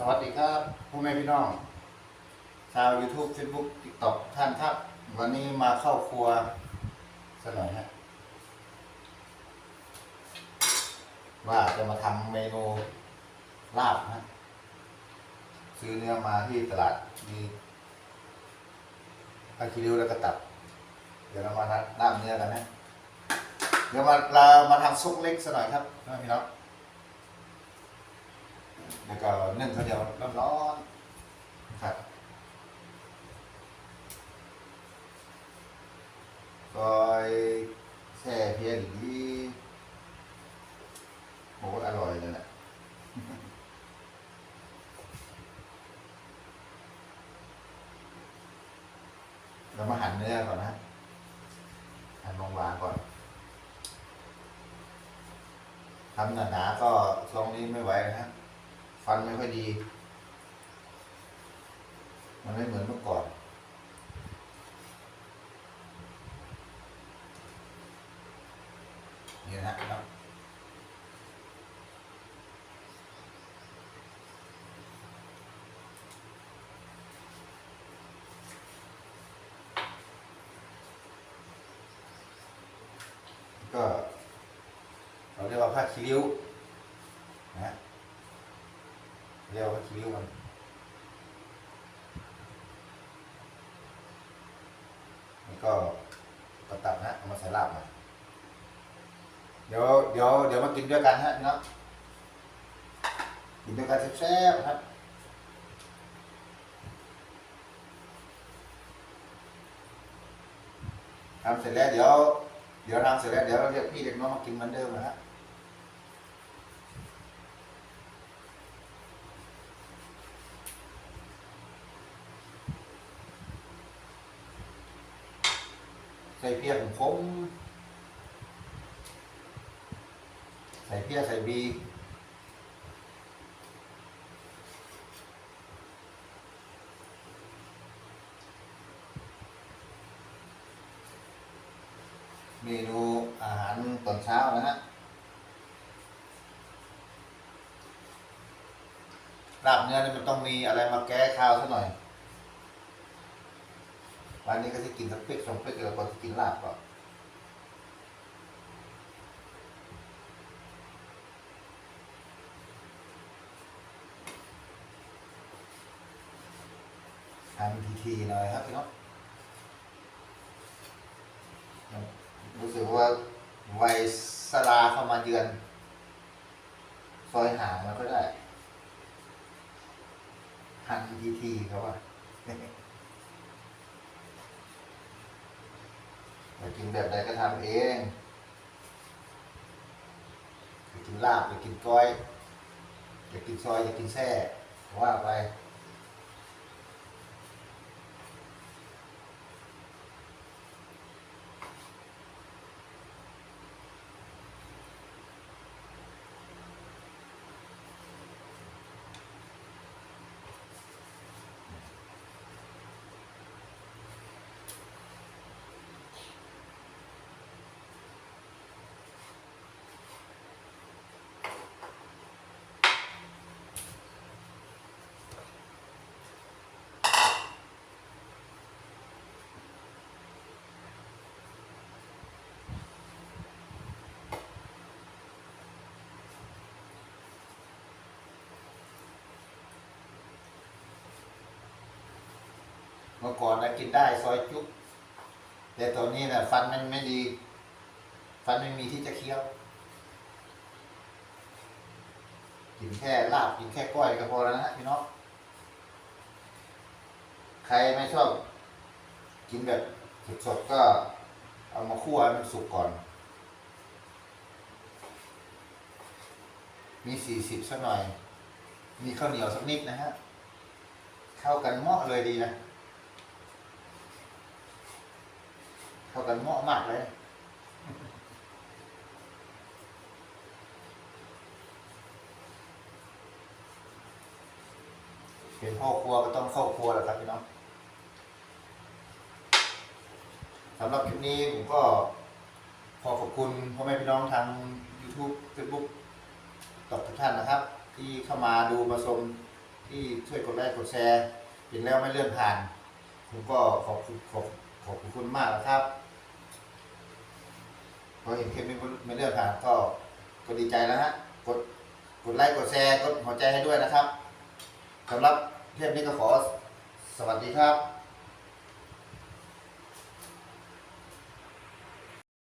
สวัสดีครับพ่อแม่พี่น้อง ชาว YouTube Facebook TikTok ท่านครับ วันนี้มาเข้าครัวสักหน่อยฮะว่าจะมาทำเมนูลาบนะซื้อเนื้อมาที่ตลาดมีผักคีริ้วแล้วก็ตับ เดี๋ยวเรามาลาบเนื้อกันนะ เดี๋ยวมาเรามาทำซุปเล็กสักหน่อยครับพี่น้อง แล้วก็นึ่งข้าวเหนียวร้อนๆครับ ซอยแช่เพียงนี้โหอร่อยเลยแหละเรามาหั่นเนื้อก่อนนะหั่นบางก่อนทำหนาๆก็ช่วงนี้ไม่ไหวนะฮะ ฟันไม่ค่อยดี มันไม่เหมือนเมื่อก่อน นี่นะครับก็เราเรียกว่าผ้าคีริ้วนะ เรียกว่าคิ้วมันนี่ก็ตัดตัดนะเอามาใส่ลาบมาเดี๋ยวเดี๋ยวเดี๋ยวมากินด้วยกันฮะน้องกินด้วยกันแซ่บๆครับทำเสร็จแล้วเดี๋ยวเดี๋ยวทำเสร็จแล้วเดี๋ยวเราเรียกพี่เด็กน้องมากินเหมือนเดิมนะฮะ ใส่เพียของผม ใส่เพียใส่บีเมนูอาหารตอนเช้านะฮะลาบเนื้อนี่ยมันต้องมีอะไรมาแก้ข้าวซะหน่อย วันนี้ก็จะกินสักเป๊กสองเป๊กแล้วก็จะกินลาบก่อนทำทีๆหน่อยครับพี่น้องรู้สึกว่าไวสลาเข้ามาเยือน ซอยห่างมันก็ได้ หันทีๆเขาว่า อยากกินแบบใดก็ทำเองอยากกินลาบอยากกินก้อยอยากกินซอยอยากกินแซ่ว่าไป เมื่อก่อนนะกินได้ซอยจุ๊บแต่ตอนนี้นะฟันมันไม่ดี ฟันไม่มีที่จะเคี้ยว กินแค่ลาบกินแค่ก้อยก็พอแล้วนะพี่น้องใครไม่ชอบ กินแบบสดๆก็เอามาคั่วให้มันสุกก่อน มีสี่สิบสักหน่อย มีข้าวเหนียวสักนิดนะฮะ เข้ากันเหมาะเลยดีนะ เขากันเหมาะมากเลย เป็นพ่อครัวก็ต้องเข้าครัวแหละครับพี่น้องสำหรับคลิปนี้ผมก็ขอขอบคุณพ่อแม่พี่น้องทาง YouTube Facebook ตอบทุกท่านนะครับ ที่เข้ามาดูมาชมที่ช่วยกดไลค์กดแชร์เห็นแล้วไม่เลื่อนผ่าน ผมก็ขอบคุณขอบขอบคุณมากนะครับ อเห็นคลิปนี้ไม่เลื่อกผ่านก็ก็ดีใจแล้วฮะกดกดไลค์กดแชร์กดหัวใจให้ด้วยนะครับสำหรับเทปนี้ก็ขอสวัสดีครับ